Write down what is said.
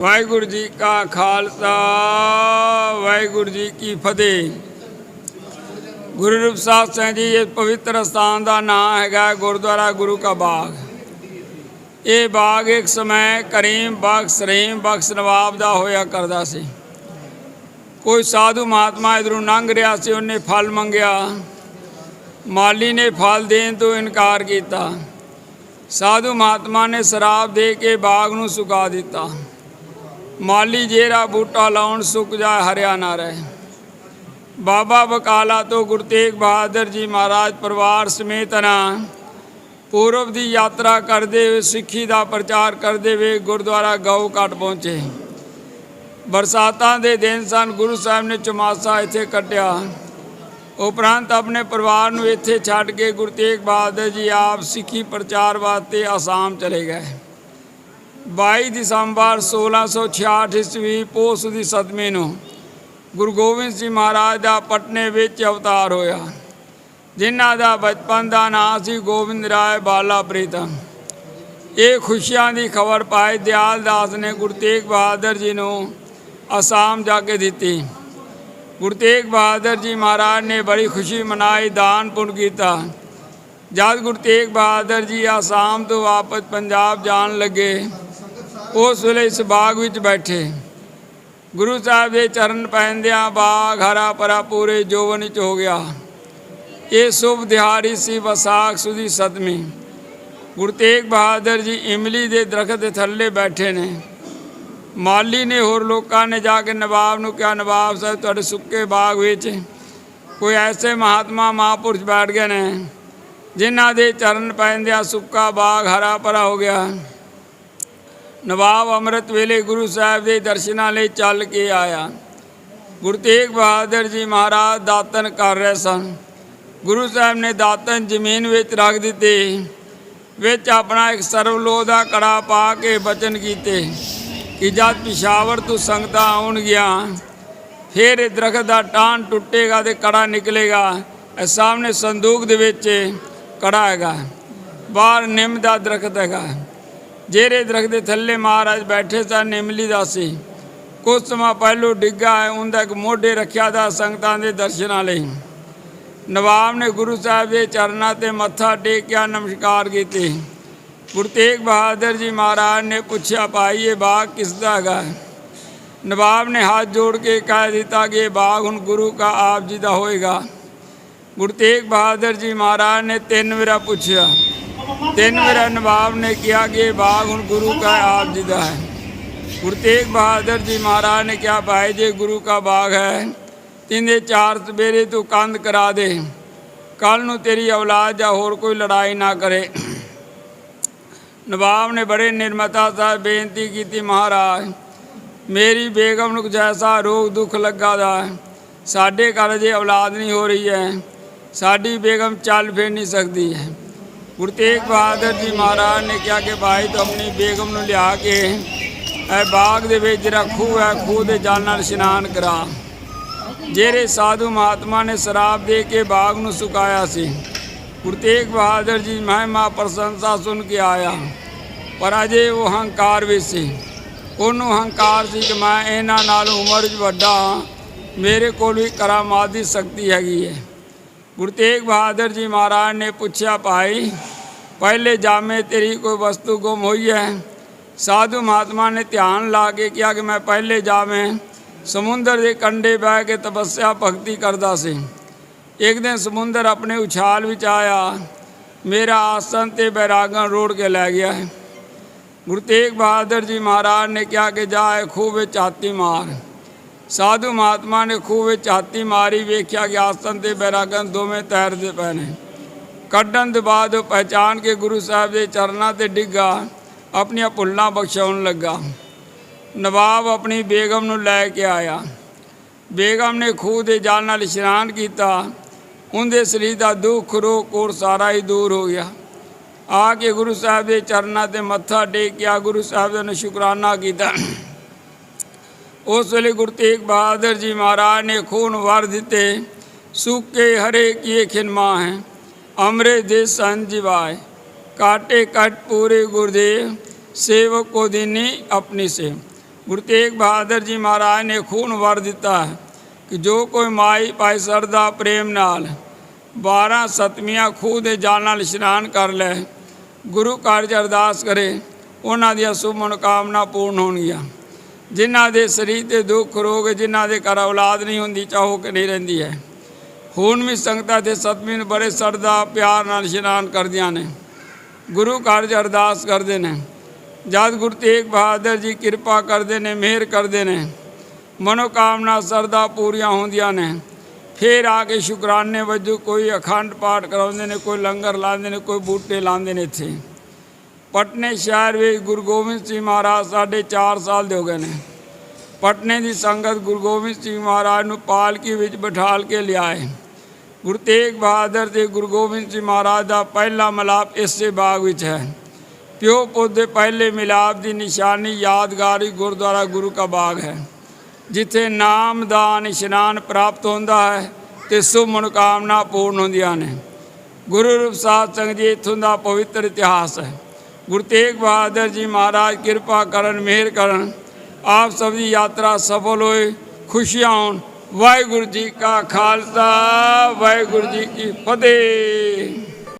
ਵਾਹਿਗੁਰੂ ਜੀ ਕਾ ਖਾਲਸਾ, ਵਾਹਿਗੁਰੂ ਜੀ ਕੀ ਫਤਿਹ। ਗੁਰੂ ਰੂਪ ਸਾਹਿਬ ਸਿੰਘ ਜੀ ਇਸ ਪਵਿੱਤਰ ਸਥਾਨ ਦਾ ਨਾਮ ਹੈਗਾ ਗੁਰਦੁਆਰਾ ਗੁਰੂ ਕਾ ਬਾਗ। ਇਹ ਬਾਗ ਇੱਕ ਸਮੇਂ ਕਰੀਮ ਬਖਸ਼ ਸਰੀਮ ਬਖਸ਼ ਨਵਾਬ ਦਾ ਹੋਇਆ ਕਰਦਾ ਸੀ। ਕੋਈ ਸਾਧੂ ਮਹਾਤਮਾ ਇਧਰੋਂ ਲੰਘ ਰਿਹਾ ਸੀ, ਉਹਨੇ ਫਲ ਮੰਗਿਆ। ਮਾਲੀ ਨੇ ਫਲ ਦੇਣ ਤੋਂ ਇਨਕਾਰ ਕੀਤਾ। ਸਾਧੂ ਮਹਾਤਮਾ ਨੇ ਸ਼ਰਾਬ ਦੇ ਕੇ ਬਾਗ ਨੂੰ ਸੁਕਾ ਦਿੱਤਾ। ਮਾਲੀ ਜੇਰਾ ਬੂਟਾ ਲਾਉਣ ਸੁੱਕ ਜਾ ਹਰਿਆ ਨਾ ਰਹੇ। ਬਾਬਾ ਬਕਾਲਾ ਤੋਂ ਗੁਰੂ ਤੇਗ ਬਹਾਦਰ ਜੀ ਮਹਾਰਾਜ ਪਰਿਵਾਰ ਸਮੇਤ ਨਾ ਪੂਰਬ ਦੀ ਯਾਤਰਾ ਕਰਦੇ ਹੋਏ, ਸਿੱਖੀ ਦਾ ਪ੍ਰਚਾਰ ਕਰਦੇ ਹੋਏ ਗੁਰਦੁਆਰਾ ਗਊ ਘਾਟ ਪਹੁੰਚੇ। ਬਰਸਾਤਾਂ ਦੇ ਦਿਨ ਸਨ, ਗੁਰੂ ਸਾਹਿਬ ਨੇ ਚਮਾਸਾ ਇੱਥੇ ਕੱਟਿਆ। ਉਪਰੰਤ ਆਪਣੇ ਪਰਿਵਾਰ ਨੂੰ ਇੱਥੇ ਛੱਡ ਕੇ ਗੁਰੂ ਤੇਗ ਬਹਾਦਰ ਜੀ ਆਪ ਸਿੱਖੀ ਪ੍ਰਚਾਰ ਵਾਸਤੇ ਆਸਾਮ ਚਲੇ ਗਏ। 22 ਦਸੰਬਰ 1666 ਈਸਵੀ ਪੋਸ ਦੀ ਸਦਮੇ ਨੂੰ ਗੁਰੂ ਗੋਬਿੰਦ ਸਿੰਘ ਮਹਾਰਾਜ ਦਾ ਪਟਨੇ ਵਿੱਚ ਅਵਤਾਰ ਹੋਇਆ। ਜਿਨ੍ਹਾਂ ਦਾ ਬਚਪਨ ਦਾ ਨਾਂ ਸੀ ਗੋਬਿੰਦ ਰਾਏ ਬਾਲਾ ਪ੍ਰੀਤਮ ਇਹ ਖੁਸ਼ੀਆਂ ਦੀ ਖਬਰ ਪਾਏ ਦਿਆਲ ਦਾਸ ਨੇ ਗੁਰੂ ਤੇਗ ਬਹਾਦਰ ਜੀ ਨੂੰ ਅਸਾਮ ਜਾ ਕੇ ਦਿੱਤੀ। ਗੁਰੂ ਤੇਗ ਬਹਾਦਰ ਜੀ ਮਹਾਰਾਜ ਨੇ ਬੜੀ ਖੁਸ਼ੀ ਮਨਾਈ, ਦਾਨ ਪੁੰਨ ਕੀਤਾ। ਜਦ ਗੁਰੂ ਤੇਗ ਬਹਾਦਰ ਜੀ ਆਸਾਮ ਤੋਂ ਵਾਪਸ ਪੰਜਾਬ ਜਾਣ ਲੱਗੇ ਉਸ ਵੇਲੇ ਇਸ ਬਾਗ ਵਿੱਚ ਬੈਠੇ। ਗੁਰੂ ਸਾਹਿਬ ਦੇ ਚਰਨ ਪੈਂਦਿਆਂ ਬਾਗ ਹਰਾ ਭਰਾ ਪੂਰੇ ਜੋਵਨ 'ਚ ਹੋ ਗਿਆ। ਇਹ ਸ਼ੁਭ ਦਿਹਾੜੀ ਸੀ ਵਿਸਾਖ ਸੁਦੀ ਸਤਵੀਂ ਗੁਰੂ ਤੇਗ ਬਹਾਦਰ ਜੀ ਇਮਲੀ ਦੇ ਦਰਖਤ ਦੇ ਥੱਲੇ ਬੈਠੇ ਨੇ। ਮਾਲੀ ਨੇ ਹੋਰ ਲੋਕਾਂ ਨੇ ਜਾ ਕੇ ਨਵਾਬ ਨੂੰ ਕਿਹਾ, ਨਵਾਬ ਸਾਹਿਬ, ਤੁਹਾਡੇ ਸੁੱਕੇ ਬਾਗ ਵਿੱਚ ਕੋਈ ਐਸੇ ਮਹਾਤਮਾ ਮਹਾਂਪੁਰਸ਼ ਬੈਠ ਗਏ ਨੇ, ਜਿਨ੍ਹਾਂ ਦੇ ਚਰਨ ਪੈਂਦਿਆਂ ਸੁੱਕਾ ਬਾਗ ਹਰਾ ਭਰਾ ਹੋ ਗਿਆ। ਨਵਾਬ ਅੰਮ੍ਰਿਤ ਵੇਲੇ ਗੁਰੂ ਸਾਹਿਬ ਦੇ ਦਰਸ਼ਨਾਂ ਲਈ ਚੱਲ ਕੇ ਆਇਆ। ਗੁਰੂ ਤੇਗ ਬਹਾਦਰ ਜੀ ਮਹਾਰਾਜ ਦਾਤਨ ਕਰ ਰਹੇ ਸਨ। ਗੁਰੂ ਸਾਹਿਬ ਨੇ ਦਾਤਨ ਜ਼ਮੀਨ ਵਿੱਚ ਰੱਖ ਦਿੱਤੇ, ਵਿੱਚ ਆਪਣਾ ਇੱਕ ਸਰਵਲੋਹ ਦਾ ਕੜਾ ਪਾ ਕੇ ਬਚਨ ਕੀਤੇ ਕਿ ਜਦ ਪਿਸ਼ਾਵਰ ਤੋਂ ਸੰਗਤਾਂ ਆਉਣਗੀਆਂ ਫਿਰ ਇਹ ਦਰਖਤ ਦਾ ਟਾਨ ਟੁੱਟੇਗਾ ਤੇ ਕੜਾ ਨਿਕਲੇਗਾ। ਇਹ ਸਾਹਮਣੇ ਸੰਦੂਕ ਦੇ ਵਿੱਚ ਕੜਾ ਹੈਗਾ। ਬਾਹਰ ਨਿੰਮ ਦਾ ਦਰਖਤ ਹੈਗਾ। ਜਿਹੜੇ ਦਰਖਤ ਦੇ ਥੱਲੇ ਮਹਾਰਾਜ ਬੈਠੇ ਸਨ, ਨਿਮਲੀ ਦਾਸੀ। ਕੁਝ ਸਮਾਂ ਪਹਿਲੋਂ ਡਿੱਗਾ ਹੈ, ਉਹਦਾ ਇੱਕ ਮੋਢੇ ਰੱਖਿਆ ਦਾ ਸੰਗਤਾਂ ਦੇ ਦਰਸ਼ਨਾਂ ਲਈ। ਨਵਾਬ ਨੇ ਗੁਰੂ ਸਾਹਿਬ ਦੇ ਚਰਨਾਂ ਤੇ ਮੱਥਾ ਟੇਕਿਆ, ਨਮਸਕਾਰ ਕੀਤੇ। ਗੁਰੂ ਤੇਗ ਬਹਾਦਰ ਜੀ ਮਹਾਰਾਜ ਨੇ ਪੁੱਛਿਆ, ਭਾਈ, ਇਹ ਬਾਗ ਕਿਸ ਦਾ ਹੈਗਾ? ਨਵਾਬ ਨੇ ਹੱਥ ਜੋੜ ਕੇ ਕਹਿ ਦਿੱਤਾ ਕਿ ਇਹ ਬਾਗ ਹੁਣ ਗੁਰੂ ਕਾ ਆਪ ਜੀ ਦਾ ਹੋਏਗਾ। ਗੁਰੂ ਤੇਗ ਬਹਾਦਰ ਜੀ ਮਹਾਰਾਜ ਨੇ ਤਿੰਨ ਵਾਰ ਪੁੱਛਿਆ ਤਿੰਨ ਵਾਰ ਨਵਾਬ ਨੇ ਕਿਹਾ ਕਿ ਇਹ ਬਾਗ ਹੁਣ ਗੁਰੂ ਕਾ ਆਪ ਜੀ ਦਾ ਹੈ। ਗੁਰੂ ਤੇਗ ਬਹਾਦਰ ਜੀ ਮਹਾਰਾਜ ਨੇ ਕਿਹਾ, ਭਾਈ ਜੇ ਗੁਰੂ ਕਾ ਬਾਗ ਹੈ, ਤਿੰਨੇ ਚਾਰ ਸਵੇਰੇ ਤੂੰ ਕੰਧ ਕਰਾ ਦੇ। ਕੱਲ ਨੂੰ ਤੇਰੀ ਔਲਾਦ ਜਾਂ ਹੋਰ ਕੋਈ ਲੜਾਈ ਨਾ ਕਰੇ। ਨਵਾਬ ਨੇ ਬੜੇ ਨਿਰਮਤਾ ਸਾਹਿਬ ਬੇਨਤੀ ਕੀਤੀ, ਮਹਾਰਾਜ, ਮੇਰੀ ਬੇਗਮ ਨੂੰ ਜੈਸਾ ਰੋਗ ਦੁੱਖ ਲੱਗਾ ਦਾ, ਸਾਡੇ ਘਰ ਜੇ ਔਲਾਦ ਨਹੀਂ ਹੋ ਰਹੀ ਹੈ। ਸਾਡੀ ਬੇਗਮ ਚੱਲ ਫਿਰ ਨਹੀਂ ਸਕਦੀ ਹੈ। ਗੁਰੂ ਤੇਗ ਬਹਾਦਰ ਜੀ ਮਹਾਰਾਜ ਨੇ ਕਿਹਾ ਕਿ ਭਾਈ ਤੂੰ ਆਪਣੀ ਬੇਗਮ ਨੂੰ ਲਿਆ ਕੇ ਇਹ ਬਾਗ ਦੇ ਵਿੱਚ ਜਿਹੜਾ ਖੂਹ ਹੈ, ਖੂਹ ਦੇ ਜਲ ਨਾਲ ਇਸ਼ਨਾਨ ਕਰਾ। ਜਿਹੜੇ ਸਾਧੂ ਮਹਾਤਮਾ ਨੇ ਸ਼ਰਾਬ ਦੇ ਕੇ ਬਾਗ ਨੂੰ ਸੁਕਾਇਆ ਸੀ। ਗੁਰੂ ਤੇਗ ਬਹਾਦਰ ਜੀ ਮਹਿਮਾ ਪ੍ਰਸ਼ੰਸਾ ਸੁਣ ਕੇ ਆਇਆ। ਪਰ ਅਜੇ ਉਹ ਹੰਕਾਰ ਵਿੱਚ ਸੀ। ਉਹਨੂੰ ਹੰਕਾਰ ਸੀ ਕਿ ਮੈਂ ਇਹਨਾਂ ਨਾਲ ਉਮਰ ਵਿੱਚ ਵੱਡਾ ਹਾਂ। ਮੇਰੇ ਕੋਲ ਵੀ ਕਰਾਮਾਤ ਦੀ ਸ਼ਕਤੀ ਹੈਗੀ ਹੈ। ਗੁਰੂ ਤੇਗ ਬਹਾਦਰ ਜੀ ਮਹਾਰਾਜ ਨੇ ਪੁੱਛਿਆ, ਭਾਈ ਪਹਿਲੇ ਜਾਮੇ ਤੇਰੀ ਕੋਈ ਵਸਤੂ ਗੁੰਮ ਹੋਈ ਹੈ ਸਾਧੂ ਮਹਾਤਮਾ ਨੇ ਧਿਆਨ ਲਾ ਕੇ ਕਿਹਾ ਕਿ ਮੈਂ ਪਹਿਲੇ ਜਾਮੇ ਸਮੁੰਦਰ ਦੇ ਕੰਢੇ ਬਹਿ ਕੇ ਤਪੱਸਿਆ ਭਗਤੀ ਕਰਦਾ ਸੀ ਇੱਕ ਦਿਨ ਸਮੁੰਦਰ ਆਪਣੇ ਉਛਾਲ ਵਿੱਚ ਆਇਆ ਮੇਰਾ ਆਸਨ ਤੇ ਬੈਰਾਗਾਂ ਰੋੜ ਕੇ ਲੈ ਗਿਆ ਹੈ ਗੁਰੂ ਤੇਗ ਬਹਾਦਰ ਜੀ ਮਹਾਰਾਜ ਨੇ ਕਿਹਾ ਕਿ ਜਾਏ ਇਹ ਖੂਹ ਵਿੱਚ ਹਾਥੀ ਮਾਰ ਸਾਧੂ ਮਹਾਤਮਾ ਨੇ ਖੂਹ ਵਿੱਚ ਹਾਥੀ ਮਾਰੀ ਵੇਖਿਆ ਕਿ ਆਸਨ ਤੇ ਬੈਰਾਗਨ ਦੋਵੇਂ ਤੈਰਦੇ ਪਏ ਨੇ ਕੱਢਣ ਦੇ ਬਾਅਦ ਉਹ ਪਹਿਚਾਨ ਕੇ ਗੁਰੂ ਸਾਹਿਬ ਦੇ ਚਰਨਾਂ ਤੇ ਡਿੱਗਾ, ਆਪਣੀਆਂ ਭੁੱਲਾਂ ਬਖਸ਼ਾਉਣ ਲੱਗਾ। ਨਵਾਬ ਆਪਣੀ ਬੇਗਮ ਨੂੰ ਲੈ ਕੇ ਆਇਆ। ਬੇਗਮ ਨੇ ਖੂਹ ਦੇ ਜਲ ਨਾਲ ਇਸ਼ਨਾਨ ਕੀਤਾ। ਉਹਦੇ ਸਰੀਰ ਦਾ ਦੁੱਖ ਰੋਗ ਕੋਰ ਸਾਰਾ ਹੀ ਦੂਰ ਹੋ ਗਿਆ। ਆ ਕੇ ਗੁਰੂ ਸਾਹਿਬ ਦੇ ਚਰਨਾਂ ਤੇ ਮੱਥਾ ਟੇਕਿਆ ਗੁਰੂ ਸਾਹਿਬ ਦਾ ਸ਼ੁਕਰਾਨਾ ਕੀਤਾ। ਉਸ ਵੇਲੇ ਗੁਰੂ ਤੇਗ ਬਹਾਦਰ ਜੀ ਮਹਾਰਾਜ ਨੇ ਖੂਨ ਵਰ ਦਿੱਤੇ। ਸੁੱਕੇ ਹਰੇ ਕੀਏ ਖਿਨਮਾ ਹੈ ਅਮਰੇ ਦੇ ਸੰਤ ਜਿਵਾਏ। ਕਾਟੇ ਕਟ ਪੂਰੇ ਗੁਰਦੇਵ, ਸੇਵਕ ਕੋ ਦੇਨੇ ਆਪਣੀ ਸੇ ਗੁਰੂ ਤੇਗ ਬਹਾਦਰ ਜੀ ਮਹਾਰਾਜ ਨੇ ਖੂਨ ਵਰ ਦਿੱਤਾ ਹੈ ਕਿ ਜੋ ਕੋਈ ਮਾਈ ਪਾਈ ਸਰਦਾ ਪ੍ਰੇਮ ਨਾਲ 12 ਸਤਮੀਆਂ ਖੂਹ ਦੇ ਜਲ ਨਾਲ ਇਸ਼ਨਾਨ ਕਰ ਲੈ, ਗੁਰੂ ਕਾਰਜ ਅਰਦਾਸ ਕਰੇ, ਉਹਨਾਂ ਦੀਆਂ ਸੁਭ ਮਨੋਕਾਮਨਾ ਪੂਰਨ ਹੋਣਗੀਆਂ। ਜਿਨ੍ਹਾਂ ਦੇ ਸਰੀਰ ਤੇ ਦੁੱਖ ਰੋਗ, ਜਿਨ੍ਹਾਂ ਦੇ ਘਰ ਔਲਾਦ ਨਹੀਂ ਹੁੰਦੀ, ਚਾਹੋ ਕਿ ਨਹੀਂ ਰਹਿੰਦੀ ਹੈ। ਹੁਣ ਵੀ ਸੰਗਤਾਂ ਤੇ ਸਤਵੀਂ ਨੂੰ ਬੜੇ ਸਰਦਾ ਪਿਆਰ ਨਾਲ ਇਸ਼ਨਾਨ ਕਰਦੀਆਂ ਨੇ। ਗੁਰੂ ਕਾਰਜ ਅਰਦਾਸ ਕਰਦੇ ਨੇ। ਜਦ ਗੁਰੂ ਤੇਗ ਬਹਾਦਰ ਜੀ ਕਿਰਪਾ ਕਰਦੇ ਨੇ, ਮਿਹਰ ਕਰਦੇ ਨੇ, ਮਨੋਕਾਮਨਾ ਸਰਦਾ ਪੂਰੀਆਂ ਹੁੰਦੀਆਂ ਨੇ। ਫਿਰ ਆ ਕੇ ਸ਼ੁਕਰਾਨੇ ਵਜੋਂ ਕੋਈ ਅਖੰਡ ਪਾਠ ਕਰਾਉਂਦੇ ਨੇ, ਕੋਈ ਲੰਗਰ ਲਾਉਂਦੇ ਨੇ, ਕੋਈ ਬੂਟੇ ਲਾਉਂਦੇ ਨੇ ਇੱਥੇ। ਪਟਨੇ ਸ਼ਹਿਰ ਵਿੱਚ ਗੁਰੂ ਗੋਬਿੰਦ ਸਿੰਘ ਮਹਾਰਾਜ ਸਾਡੇ 4 ਸਾਲ ਦੇ ਹੋ ਗਏ ਨੇ। ਪਟਨੇ ਦੀ ਸੰਗਤ ਗੁਰੂ ਗੋਬਿੰਦ ਸਿੰਘ ਮਹਾਰਾਜ ਨੂੰ ਪਾਲਕੀ ਵਿੱਚ ਬਿਠਾਲ ਕੇ ਲਿਆਏ। ਗੁਰੂ ਤੇਗ ਬਹਾਦਰ ਤੇ ਗੁਰੂ ਗੋਬਿੰਦ ਸਿੰਘ ਮਹਾਰਾਜ ਦਾ ਪਹਿਲਾ ਮਿਲਾਪ ਇਸੇ ਬਾਗ ਵਿੱਚ ਹੈ। ਪਿਓ ਪੁੱਤ ਦੇ ਪਹਿਲੇ ਮਿਲਾਪ ਦੀ ਨਿਸ਼ਾਨੀ ਯਾਦਗਾਰੀ ਗੁਰਦੁਆਰਾ ਗੁਰੂ ਕਾ ਬਾਗ ਹੈ, ਜਿੱਥੇ ਨਾਮ, ਦਾਨ, ਇਸ਼ਨਾਨ ਪ੍ਰਾਪਤ ਹੁੰਦਾ ਹੈ ਤੇ ਸੁਭ ਮਨੋਕਾਮਨਾ ਪੂਰਨ ਹੁੰਦੀਆਂ ਨੇ। ਗੁਰੂ ਰੂਪ ਸਾਹਿਬ ਸੰਗਤ ਜੀ ਇੱਥੋਂ ਦਾ ਪਵਿੱਤਰ ਇਤਿਹਾਸ ਹੈ। ਗੁਰੂ ਤੇਗ ਬਹਾਦਰ ਜੀ ਮਹਾਰਾਜ ਕਿਰਪਾ ਕਰਨ, ਮਿਹਰ ਕਰਨ ਆਪ ਸਭ ਦੀ ਯਾਤਰਾ ਸਫਲ ਹੋਏ, ਖੁਸ਼ੀਆਂ ਹੋਣ। ਵਾਹਿਗੁਰੂ ਜੀ ਕਾ ਖਾਲਸਾ, ਵਾਹਿਗੁਰੂ ਜੀ ਕੀ ਫਤਿਹ।